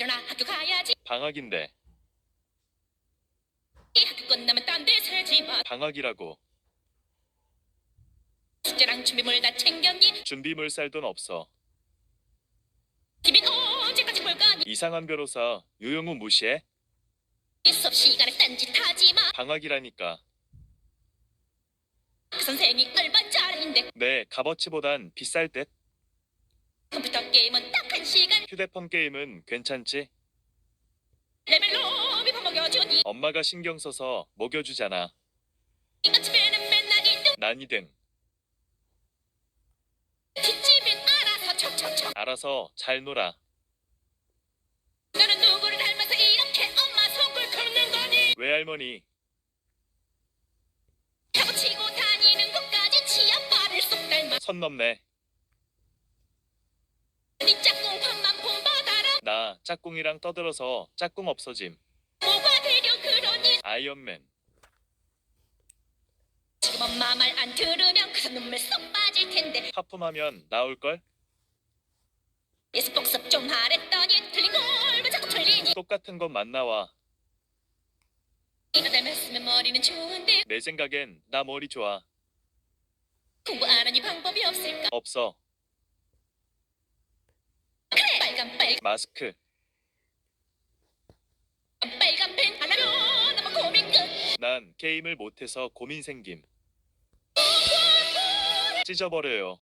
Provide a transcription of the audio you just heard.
일어나 학교 가야지 방학인데 이 학교 끝나면 딴 데 살지 마 방학이라고 숙제랑 준비물 다 챙겼니 준비물 쌀돈 없어. TV는 언제까지 볼 거니 이상한 변호사 유영우 무시해? 수업 시간에 딴짓 하지 마 방학이라니까. 그 선생이 얼마 짜리인데 네, 값어치보단 비쌀 듯. 컴퓨터 게임은 딱 한 시간 휴대폰 게임은 괜찮지? 레벨로 비벼 먹여주니 엄마가 신경 써서 먹여주잖아. 아침에는 맨날 이등 난 2등. 뒷집은 알아서 척척척 알아서 잘 놀아. 너는 누구를 닮아서 이렇게 엄마 속을 긁는 거니 외할머니, 타고치고 다니는 것까지 치아빠를 쏙 닮아 선 넘네. 네 짝꿍이랑 떠들어서 짝꿍 없어짐. 뭐가 되려 그러니 아이언맨. 지금 엄마 말 안 들으면 그서 눈물 쏙 빠질 텐데 하품하면 나올걸? 예습 복습 좀 하랬더니 틀린 걸왜 자꾸 틀리니 똑같은 것만 나와. 이거 닮았으면 머리는 좋은데 내 생각엔 나 머리 좋아. 공부 안 하니 방법이 없을까 없어. 그래 빨간 빨간 마스크. 난 게임을 못해서 고민 생김. 찢어버려요.